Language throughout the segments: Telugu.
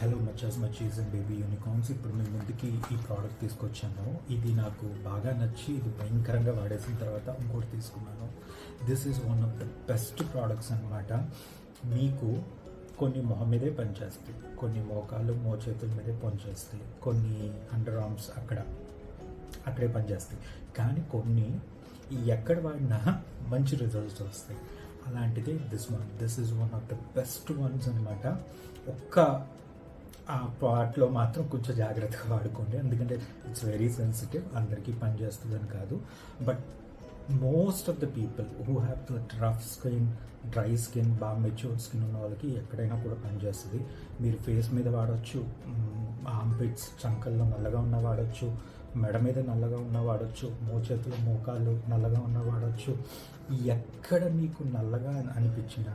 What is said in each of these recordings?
హలో మచాస్ మచీస్ అండ్ బేబీ యూనికార్న్స్. ఇప్పుడు మేము ముందుకి ఈ ప్రోడక్ట్ తీసుకొచ్చాను. ఇది నాకు బాగా నచ్చి ఇది భయంకరంగా వాడేసిన తర్వాత ఇంకోటి తీసుకున్నాను. This is one of the best products అనమాట మీకు కొన్ని మొహం మీదే పనిచేస్తాయి. కొన్ని మోకాలు మోచేతుల మీదే పనిచేస్తాయి. కొన్ని అండర్ ఆర్మ్స్ అక్కడ అక్కడే పనిచేస్తాయి. కానీ కొన్ని ఎక్కడ వాడినా మంచి రిజల్ట్స్ వస్తాయి. అలాంటిది this one this is one of the best ones అనమాట ఒక్క ఆ పార్ట్లో మాత్రం కొంచెం జాగ్రత్తగా వాడుకోండి. ఎందుకంటే ఇట్స్ వెరీ సెన్సిటివ్ అందరికీ పనిచేస్తుందని కాదు. But most of the people who have the rough skin dry skin బాగా మెచ్యూర్డ్ స్కిన్ ఉన్న వాళ్ళకి ఎక్కడైనా కూడా పనిచేస్తుంది మీరు ఫేస్ మీద వాడచ్చు ఆంపిట్స్ చంకల్లో నల్లగా ఉన్న వాడచ్చు మెడ మీద నల్లగా ఉన్న వాడచ్చు మోచేతులు మోకాలు నల్లగా ఉన్న వాడచ్చు. ఎక్కడ మీకు నల్లగా అనిపించినా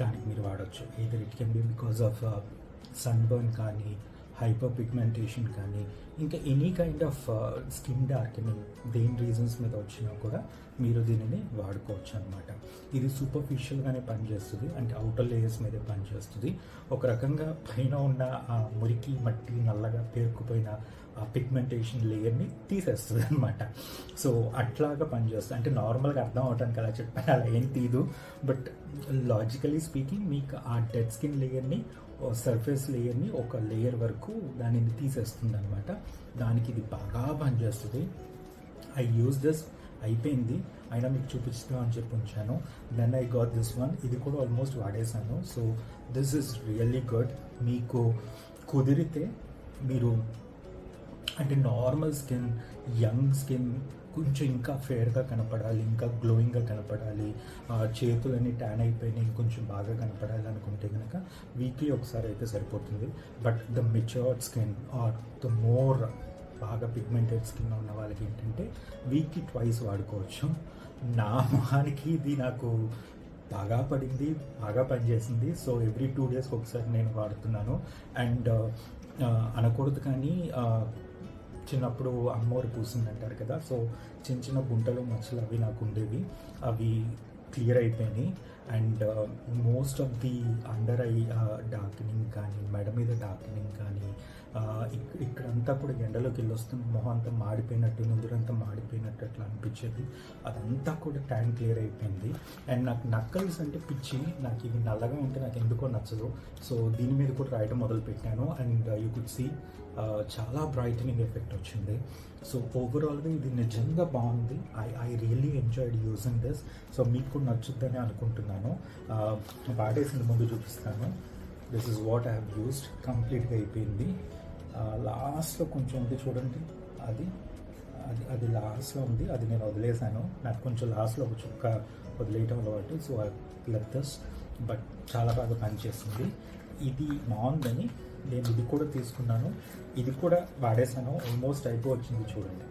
దానికి మీరు వాడచ్చు. Either it can be because of sunburn కానీ హైపర్ పిగ్మెంటేషన్ కానీ ఇంకా any kind of skin darkening దేని రీజన్స్ మీద వచ్చినా కూడా మీరు దీనిని వాడుకోవచ్చు అనమాట ఇది సూపర్ఫిషియల్గానే పనిచేస్తుంది అంటే అవుటర్ లేయర్స్ మీదే పనిచేస్తుంది. ఒక రకంగా పైన ఉన్న ఆ మురికి మట్టి నల్లగా పేరుకుపోయిన ఆ పిగ్మెంటేషన్ లేయర్ని తీసేస్తుంది అనమాట సో అట్లాగా పనిచేస్తుంది. అంటే నార్మల్గా అర్థం అవటానికి అలా చెప్పాను అలా ఏం తీదు బట్ లాజికలీ స్పీకింగ్ మీకు ఆ డెడ్ స్కిన్ లేయర్ని సర్ఫేస్ లేయర్ని ఒక లేయర్ వరకు దానిని తీసేస్తుంది అనమాట దానికి ఇది బాగా పనిచేస్తుంది ఐ యూస్ దిస్ అయిపోయింది. అయినా మీకు చూపిస్తాం అని చెప్పి ఉంచాను. Then I got this one ఇది కూడా almost వాడేశాను. So this is really good మీకు కుదిరితే మీరు అంటే నార్మల్ స్కిన్ యంగ్ స్కిన్ కొంచెం ఇంకా ఫేర్గా కనపడాలి ఇంకా గ్లోయింగ్గా కనపడాలి ఆ, చేతులన్నీ ట్యాన్ అయిపోయినాయి కొంచెం బాగా కనపడాలి అనుకుంటే కనుక వీక్లీ ఒకసారి అయితే సరిపోతుంది. But the matured skin or the more బాగా పిగ్మెంటెడ్ స్కిన్ ఉన్న వాళ్ళకి ఏంటంటే వీక్లీ ట్వైస్ వాడుకోవచ్చు. నా మొహానికి ఇది నాకు బాగా పడింది బాగా పనిచేసింది. సో ఎవ్రీ టూ డేస్కి ఒకసారి నేను వాడుతున్నాను. అండ్ అనకూడదు కానీ చిన్నప్పుడు అమ్మోరు పూసింది అంటారు కదా. సో చిన్న చిన్న గుంటలు మచ్చలు అవి నాకు ఉండేవి. అవి క్లియర్ అయిపోయినాయి. And most of the under eye darkening కానీ మెడ మీద డార్కెనింగ్ uh, కానీ ఇక్కడంతా కూడా ఎండలోకి వెళ్ళి మొహం అంతా మాడిపోయినట్టు నుదురంతా మాడిపోయినట్టు అట్లా అనిపించేది. అదంతా కూడా ట్యాన్ క్లియర్ అయిపోయింది. అండ్ నాకు నక్కల్స్ అంటే పిచ్చి. నాకు ఇవి నల్లగా ఉంటే నాకు ఎందుకో నచ్చదు. సో దీని మీద కూడా రాయడం మొదలుపెట్టాను. అండ్ యూ కుడ్ సీ చాలా బ్రైటనింగ్ ఎఫెక్ట్ వచ్చింది. సో ఓవరాల్గా ఇది నిజంగా బాగుంది. I I really enjoyed using this so మీకు కూడా నచ్చుద్దని అనుకుంటున్నాను. Uh, వాడేసిన ముందు చూపిస్తాను. This is what I have used కంప్లీట్గా అయిపోయింది. లాస్ట్లో కొంచెం ఉంది చూడండి. అది అది అది లాస్ట్లో ఉంది. అది నేను వదిలేశాను. నాకు కొంచెం లాస్ట్లో ఒక చుక్క వదిలేయటం అలవాటు so I let thus but చాలా బాగా పనిచేస్తుంది ఇది బాగుందని నేను ఇది కూడా తీసుకున్నాను. ఇది కూడా వాడేసాను ఆల్మోస్ట్ అయిపోవచ్చింది చూడండి.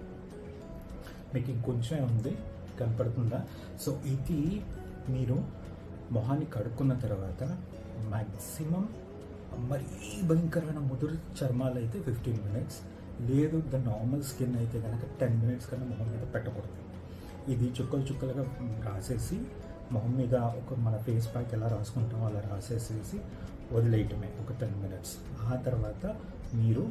మీకు ఇంకొంచమే ఉంది. కనపడుతుందా? సో ఇది మీరు మొహాన్ని కడుక్కున్న తర్వాత మ్యాక్సిమం మరీ భయంకరమైన ముదురు చర్మాలు అయితే ఫిఫ్టీన్ మినిట్స్ లేదు ద నార్మల్ స్కిన్ అయితే కనుక టెన్ మినిట్స్ కన్నా మొహం మీద పెట్టకూడదు. ఇది చుక్కలు చుక్కలుగా రాసేసి మొహం మీద ఒక మన ఫేస్ ప్యాక్ ఎలా రాసుకుంటామో అలా రాసేసేసి వదిలేయటమే ఒక టెన్ మినిట్స్ ఆ తర్వాత మీరు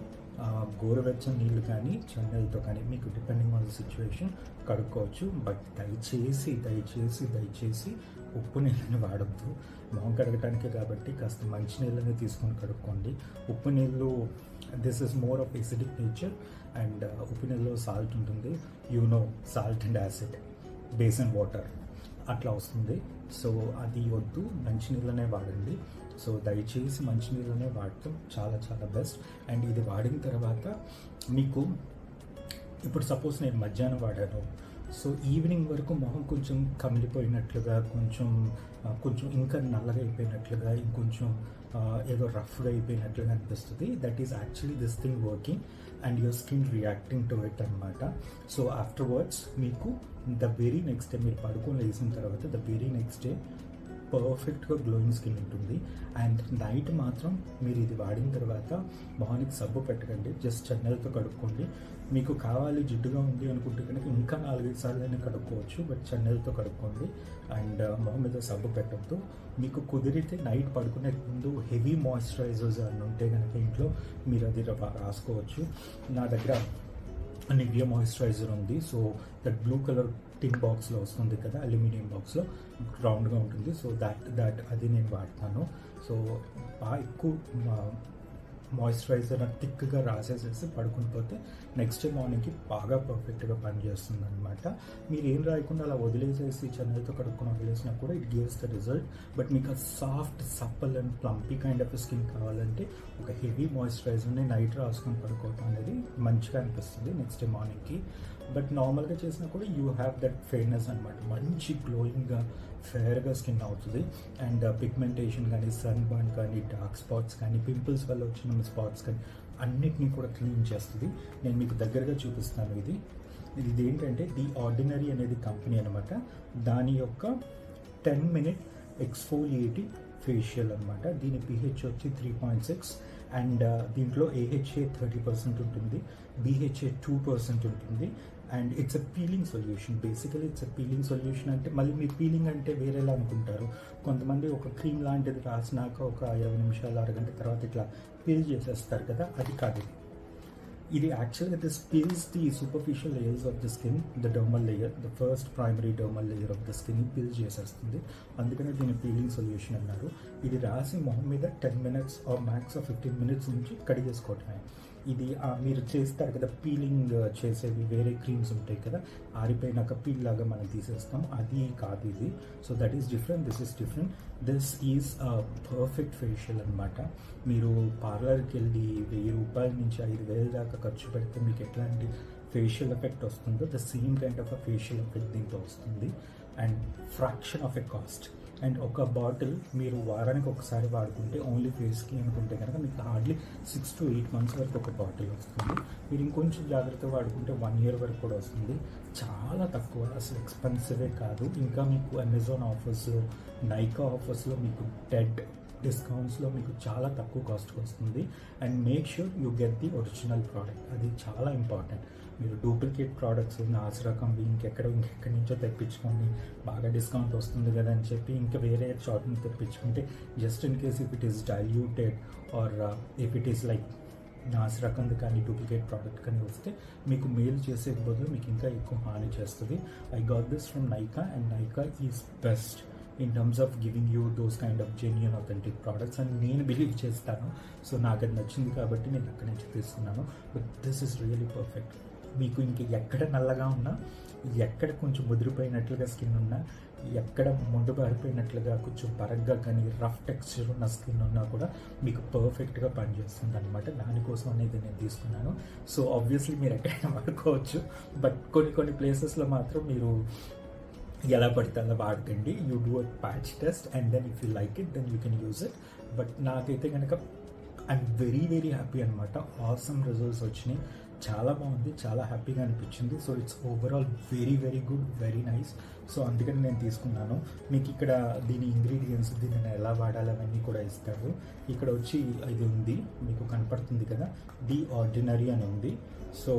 గోరువెచ్చని నీళ్ళు కానీ చన్నీళ్ళతో కానీ మీకు డిపెండింగ్ ఆన్ ద సిచ్యువేషన్ కడుక్కోవచ్చు. బట్ దయచేసి దయచేసి దయచేసి ఉప్పు నీళ్ళని వాడద్దు. మొహం కడగటానికే కాబట్టి కాస్త మంచి నీళ్ళని తీసుకొని కడుక్కోండి. ఉప్పు నీళ్ళు this is more of acidic nature and ఉప్పు నీళ్ళలో సాల్ట్ ఉంటుంది. You know salt and acid besan water అట్లా వస్తుంది. సో అది వద్దు. మంచినీళ్ళనే వాడండి. సో దయచేసి మంచినీళ్ళనే వాడటం చాలా చాలా బెస్ట్. అండ్ ఇది వాడిన తర్వాత మీకు ఇప్పుడు సపోజ్ నేను మధ్యాహ్నం వాడాను. సో ఈవినింగ్ వరకు మొహం కొంచెం కమిలిపోయినట్లుగా కొంచెం కొంచెం ఇంకా నల్లగా అయిపోయినట్లుగా ఇంకొంచెం ఏదో రఫ్గా అయిపోయినట్లుగా అనిపిస్తుంది. That is actually this thing working and your skin reacting to it అనమాట సో ఆఫ్టర్ వర్డ్స్ మీకు ద వెరీ నెక్స్ట్ డే మీరు పడుకొని లేచిన తర్వాత ద వెరీ నెక్స్ట్ డే పర్ఫెక్ట్గా గ్లోయింగ్ స్కిన్ ఉంటుంది. అండ్ నైట్ మాత్రం మీరు ఇది వాడిన తర్వాత మార్నింగ్ సబ్బు పెట్టకండి. జస్ట్ చెన్నెలతో కడుక్కోండి. మీకు కావాలి జిడ్డుగా ఉంది అనుకుంటే కనుక ఇంకా నాలుగైదు సార్లు అయినా కడుక్కోవచ్చు బట్ చెన్నెలతో కడుక్కోండి. అండ్ uh, మొహం మీద సబ్బు పెట్టద్దు. మీకు కుదిరితే నైట్ పడుకునే ముందు హెవీ మాయిశ్చరైజర్స్ అని ఉంటే కనుక ఇంట్లో మీరు అది రాసుకోవచ్చు. నా దగ్గర నివియా మాయిశ్చరైజర్ ఉంది. So that blue colour tin బాక్స్లో వస్తుంది కదా అల్యూమినియం బాక్స్లో రౌండ్గా ఉంటుంది. సో దాట్ దాట్ అది నేను వాడతాను. సో బాగా ఎక్కువ మాయిశ్చరైజర్ థిక్గా రాసేసేసి పడుకుని పోతే నెక్స్ట్ డే మార్నింగ్కి బాగా పర్ఫెక్ట్గా పనిచేస్తుంది అనమాట మీరు ఏం రాయకుండా అలా వదిలేసేసి చెన్నైతో కడుక్కుని వదిలేసినా కూడా it gives the result but మీకు ఆ soft supple and plumpy kind of skin కావాలంటే ఒక హెవీ మాయిశ్చరైజర్ని నైట్ రాసుకొని పడుకోవటం అనేది మంచిగా అనిపిస్తుంది నెక్స్ట్ డే మార్నింగ్కి బట్ నార్మల్గా చేసినా కూడా యూ హ్యావ్ దట్ ఫెయిర్నెస్ అనమాట మంచి గ్లోయింగ్గా ఫేర్గా స్కిన్ అవుతుంది. అండ్ uh, పిగ్మెంటేషన్ కానీ సన్ బర్న్ కానీ డార్క్ స్పాట్స్ కానీ పింపుల్స్ వల్ల వచ్చిన స్పాట్స్ కానీ అన్నిటినీ కూడా క్లీన్ చేస్తుంది. నేను మీకు దగ్గరగా చూపిస్తాను ఇది. ఇది ఏంటంటే ది ఆర్డినరీ అనేది కంపెనీ అనమాట దాని యొక్క టెన్ మినిట్ ఎక్స్ఫోలియేటింగ్ ఫేషియల్ అనమాట దీని పిహెచ్ వచ్చి three point six. And uh, దీంట్లో ఏహెచ్ఏ థర్టీ పర్సెంట్ ఉంటుంది. బీహెచ్ఏ టూ పర్సెంట్ ఉంటుంది. And it's a peeling solution basically it's a peeling solution అంటే మళ్ళీ మీరు పీలింగ్ అంటే వేరేలా అనుకుంటారు. కొంతమంది ఒక క్రీమ్ లాంటిది రాసినాక ఒక ఇరవై నిమిషాలు అరగంట తర్వాత ఇట్లా పీల్ చేసేస్తారు కదా అది కాదు ఇది. యాక్చువల్గా this peels the superficial layers of the skin the dermal layer the first primary dermal layer of the skin peel చేసేస్తుంది. అందుకనే దీని పీలింగ్ సొల్యూషన్ అన్నారు. ఇది రాసి మొహం మీద ten minutes or max of fifteen minutes నుంచి కడిగేసుకోవటమే. ఇది మీరు చేస్తారు కదా పీలింగ్ చేసేవి వేరే క్రీమ్స్ ఉంటాయి కదా ఆరిపోయినాక పీల్ లాగా మనం తీసేస్తాం. అది కాదు ఇది. So that is different this is different this is perfect facial అనమాట మీరు పార్లర్కి వెళ్ళి వెయ్యి రూపాయల నుంచి ఐదు వేల దాకా ఖర్చు పెడితే మీకు ఎట్లాంటి ఫేషియల్ ఎఫెక్ట్ వస్తుందో the same kind of a facial effect దీంతో వస్తుంది. And fraction of a cost and ఒక బాటిల్ మీరు వారానికి ఒకసారి వాడుకుంటే ఓన్లీ ఫేస్కి అనుకుంటే కనుక మీకు hardly six to eight months వరకు ఒక బాటిల్ వస్తుంది. మీరు ఇంకొంచెం జాగ్రత్తగా వాడుకుంటే వన్ ఇయర్ వరకు కూడా వస్తుంది. చాలా తక్కువ అసలు ఎక్స్పెన్సివే కాదు. ఇంకా మీకు అమెజాన్ ఆఫర్స్ నైకా ఆఫర్స్లో మీకు డెడ్ డిస్కౌంట్స్లో మీకు చాలా తక్కువ కాస్ట్కి వస్తుంది. And make sure you get the original product అది చాలా ఇంపార్టెంట్ మీరు డూప్లికేట్ ప్రోడక్ట్స్ నాసి రకంవి ఇంకెక్కడ ఇంకెక్కడి నుంచో తెప్పించుకోండి. బాగా డిస్కౌంట్ వస్తుంది కదా అని చెప్పి ఇంకా వేరే షాప్ నుంచి తెప్పించుకుంటే just in case if it is diluted or if it is like నాసి కానీ డూప్లికేట్ ప్రోడక్ట్ కానీ వస్తే మీకు మెయిల్ చేసే బదులు మీకు ఇంకా ఎక్కువ హాని చేస్తుంది. I got this from Nykaa and Nykaa is best in terms of giving you those kind of genuine authentic products అని నేను బిలీవ్ చేస్తాను. సో నాకు అది నచ్చింది కాబట్టి నేను అక్కడి నుంచి తీసుకున్నాను. But this is really perfect మీకు ఇంక ఎక్కడ నల్లగా ఉన్నా ఎక్కడ కొంచెం ముదిరిపోయినట్లుగా స్కిన్ ఉన్నా ఎక్కడ ముందు బారిపోయినట్లుగా కొంచెం పరగ్గా కానీ రఫ్ టెక్స్చర్ ఉన్న స్కిన్ ఉన్నా కూడా మీకు పర్ఫెక్ట్గా పనిచేస్తుంది అనమాట దానికోసం అనేది నేను తీసుకున్నాను. సో ఆబ్వియస్లీ మీరు ఎక్కడైనా వాడుకోవచ్చు. బట్ కొన్ని కొన్ని ప్లేసెస్లో మాత్రం మీరు ఎలా పడితే అలా వాడకండి. You do a patch test and then if you like it then you can use it but నాకైతే కనుక ఐఎమ్ వెరీ వెరీ హ్యాపీ అనమాట ఆసమ్ రిజల్ట్స్ వచ్చినాయి. చాలా బాగుంది చాలా హ్యాపీగా అనిపించింది. So it's overall very very good very nice so అందుకని నేను తీసుకున్నాను. మీకు ఇక్కడ దీని ఇంగ్రీడియంట్స్ దీన్ని ఎలా వాడాలి అవన్నీ కూడా ఇస్తారు ఇక్కడ వచ్చి ఇది ఉంది మీకు కనపడుతుంది కదా ది ఆర్డినరీ అని ఉంది. So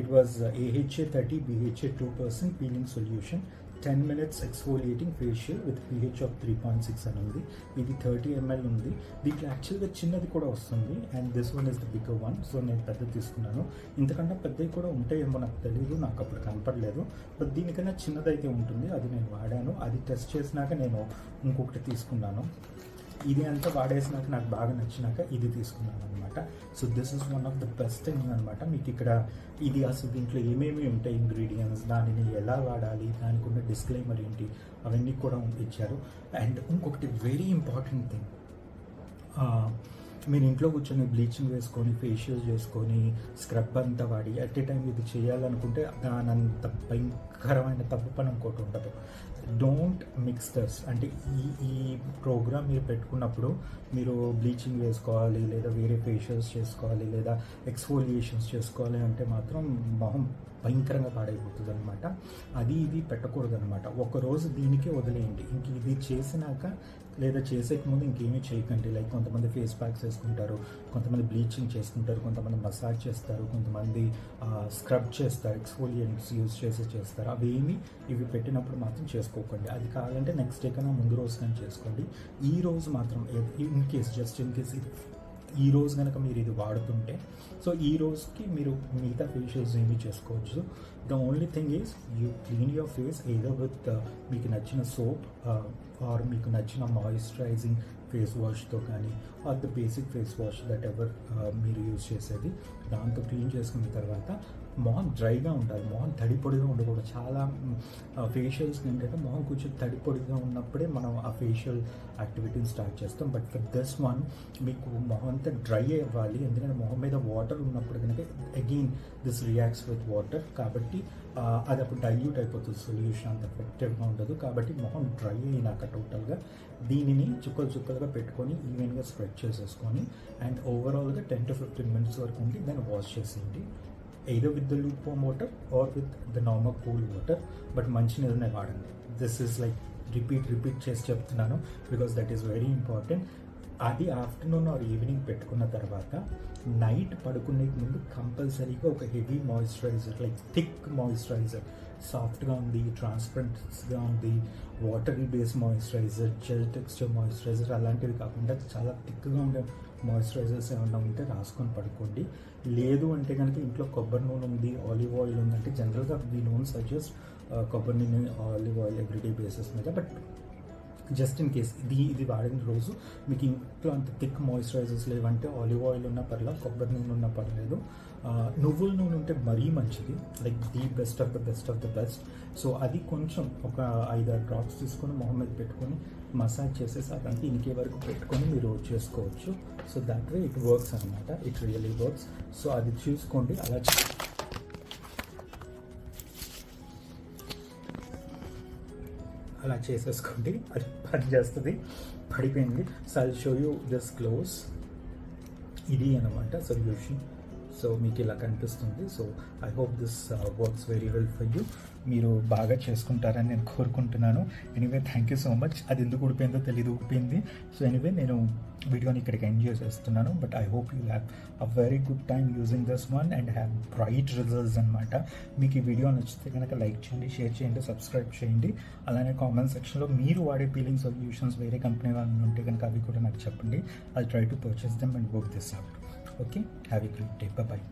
it was AHA thirty BHA two percent peeling solution ten minutes exfoliating facial with pH of three point six అని ఉంది ఇది థర్టీ ఎంఎల్ ఉంది. దీంట్లో యాక్చువల్గా చిన్నది కూడా వస్తుంది. And this one is the bigger one so నేను పెద్ద తీసుకున్నాను. ఇంతకంటే పెద్దవి కూడా ఉంటాయేమో నాకు తెలియదు నాకు అప్పుడు కనపడలేదు. బట్ దీనికన్నా చిన్నదైతే ఉంటుంది. అది నేను వాడాను. అది టెస్ట్ చేసినాక నేను ఇంకొకటి తీసుకున్నాను. ఇది అంతా వాడేసినాక నాకు బాగా నచ్చినాక ఇది తీసుకున్నాను అనమాట so this is one of the best thing అనమాట మీకు ఇక్కడ ఇది అసలు దీంట్లో ఏమేమి ఉంటాయి ఇంగ్రీడియంట్స్ దానిని ఎలా వాడాలి దానికి ఉన్న డిస్క్లైమర్ ఏంటి అవన్నీ కూడా ఇచ్చారు. అండ్ ఇంకొకటి వెరీ ఇంపార్టెంట్ థింగ్ మీరు ఇంట్లో కూర్చొని బ్లీచింగ్ వేసుకొని ఫేషియల్ చేసుకొని స్క్రబ్ అంతా వాడి అట్ ఏ టైం ఇది చేయాలనుకుంటే దానంత భయంకరమైన తప్పు పని ఇంకోటి ఉండదు. డోంట్ మిక్స్టర్స్ అంటే ఈ ఈ ప్రోగ్రామ్ మీరు పెట్టుకున్నప్పుడు మీరు బ్లీచింగ్ వేసుకోవాలి లేదా వేరే ఫేషియల్స్ చేసుకోవాలి లేదా ఎక్స్ఫోలియేషన్స్ చేసుకోవాలి అంటే మాత్రం మొహం భయంకరంగా పాడైపోతుంది అనమాట అది ఇది పెట్టకూడదు అనమాట ఒకరోజు దీనికే వదిలేయండి. ఇంక ఇది చేసినాక లేదా చేసేక ముందు ఇంకేమీ చేయకండి. లైక్ కొంతమంది ఫేస్ ప్యాక్స్ చేసుకుంటారు కొంతమంది బ్లీచింగ్ చేసుకుంటారు కొంతమంది మసాజ్ చేస్తారు కొంతమంది స్క్రబ్ చేస్తారు ఎక్స్ఫోలియంట్స్ యూజ్ చేసి చేస్తారు. అవేమి ఇవి పెట్టినప్పుడు మాత్రం చేసుకోకండి. అది కావాలంటే నెక్స్ట్ డే కన్నా ముందు రోజు కానీ చేసుకోండి. ఈ రోజు మాత్రం in case just in case ఇది ఈ రోజు కనుక మీరు ఇది వాడుతుంటే సో ఈ రోజుకి మీరు మిగతా ఫేషియల్స్ ఏమి చేసుకోవచ్చు. The only thing is you clean your face ఏదో విత్ మీకు నచ్చిన సోప్ ఆర్ uh, మీకు నచ్చిన మాయిశ్చరైజింగ్ ఫేస్ వాష్తో కానీ or the basic face wash that ever మీరు యూజ్ చేసేది దాంతో క్లీన్ చేసుకున్న తర్వాత మొహం డ్రైగా ఉండాలి. మొహం తడిపొడిగా ఉండకూడదు. చాలా ఫేషియల్స్ ఏంటంటే మొహం కొంచెం తడిపొడిగా ఉన్నప్పుడే మనం ఆ ఫేషియల్ యాక్టివిటీని స్టార్ట్ చేస్తాం. బట్ ఫర్ దిస్ వన్ మీకు మొహం అంతా డ్రై అవ్వాలి. ఎందుకంటే మొహం మీద వాటర్ ఉన్నప్పుడు కనుక again this reacts with water కాబట్టి అది అప్పుడు డైల్యూట్ అయిపోతుంది. సొల్యూషన్ అంత ఎఫెక్టివ్గా ఉండదు. కాబట్టి మొహం డ్రై అయినాక టోటల్గా దీనిని చుక్కలు చుక్కలుగా పెట్టుకొని ఈవెన్గా స్ప్రెడ్ చేసేసుకొని అండ్ ఓవరాల్గా టెన్ టు ఫిఫ్టీన్ మినిట్స్ వరకు ఉండి దాన్ని వాష్ చేసేయండి. Either with the loop water or with the normal cool water but మంచి వాడండి. This is like repeat repeat చేసి చెప్తున్నాను because that is very important అది ఆఫ్టర్నూన్ ఆర్ ఈవినింగ్ పెట్టుకున్న తర్వాత నైట్ పడుకునే ముందు కంపల్సరీగా ఒక heavy moisturizer like thick moisturizer సాఫ్ట్గా ఉంది ట్రాన్స్పరెంట్గా ఉంది watery base moisturizer gel texture moisturizer అలాంటివి కాకుండా చాలా థిక్గా ఉండే మాయిశ్చరైజర్స్ ఏమైనా ఉంటే రాసుకొని పడుకోండి. లేదు అంటే కనుక ఇంట్లో కొబ్బరి నూనె ఉంది ఆలివ్ ఆయిల్ ఉందంటే జనరల్గా వీ నోన్ సజెస్ట్ కొబ్బరి నూనె ఆలివ్ ఆయిల్ ఎవ్రీడే బేసిస్ మీద. బట్ జస్ట్ ఇన్ కేస్ ఇది ఇది వాడిన రోజు మీకు ఇంట్లో అంత థిక్ మాయిశ్చరైజర్స్ లేవంటే ఆలివ్ ఆయిల్ ఉన్నా పర్లేదు కొబ్బరి నూనె ఉన్నా పర్లేదు. నువ్వుల నూనె ఉంటే మరీ మంచిది. Like the best of the best of the best so అది కొంచెం ఒక ఐదారు డ్రాప్స్ తీసుకొని మొహం మీద పెట్టుకొని మసాజ్ చేసేసి అదంతా ఇంకే వరకు పెట్టుకొని మీరు చేసుకోవచ్చు. So that way it works అనమాట ఇట్ రియలీ వర్క్స్ సో అది చూసుకోండి. అలా అలా చేసేసుకోండి. అది పని చేస్తుంది. పడిపోయింది. So I show you this close ఇది అనమాట సొల్యూషన్ సో మీకు ఇలా కనిపిస్తుంది. So I hope this works very well for you మీరు బాగా చేసుకుంటారని నేను కోరుకుంటున్నాను. Anyway thank you so much అది ఎందుకు ఊడిపోయిందో తెలియదు ఊడిపోయింది. సో ఎనీవే నేను వీడియోని ఇక్కడికి ఎంజాయ్ చేస్తున్నాను but I hope you have a very good time using this one and have bright results అనమాట మీకు ఈ వీడియో నచ్చితే కనుక లైక్ చేయండి షేర్ చేయండి సబ్స్క్రైబ్ చేయండి. అలానే కామెంట్ సెక్షన్లో మీరు వాడే పీలింగ్ సొల్యూషన్స్ వేరే కంపెనీ వాళ్ళు ఉంటే కనుక అవి కూడా నాకు చెప్పండి. I try to purchase them and work this out okay have a great day bye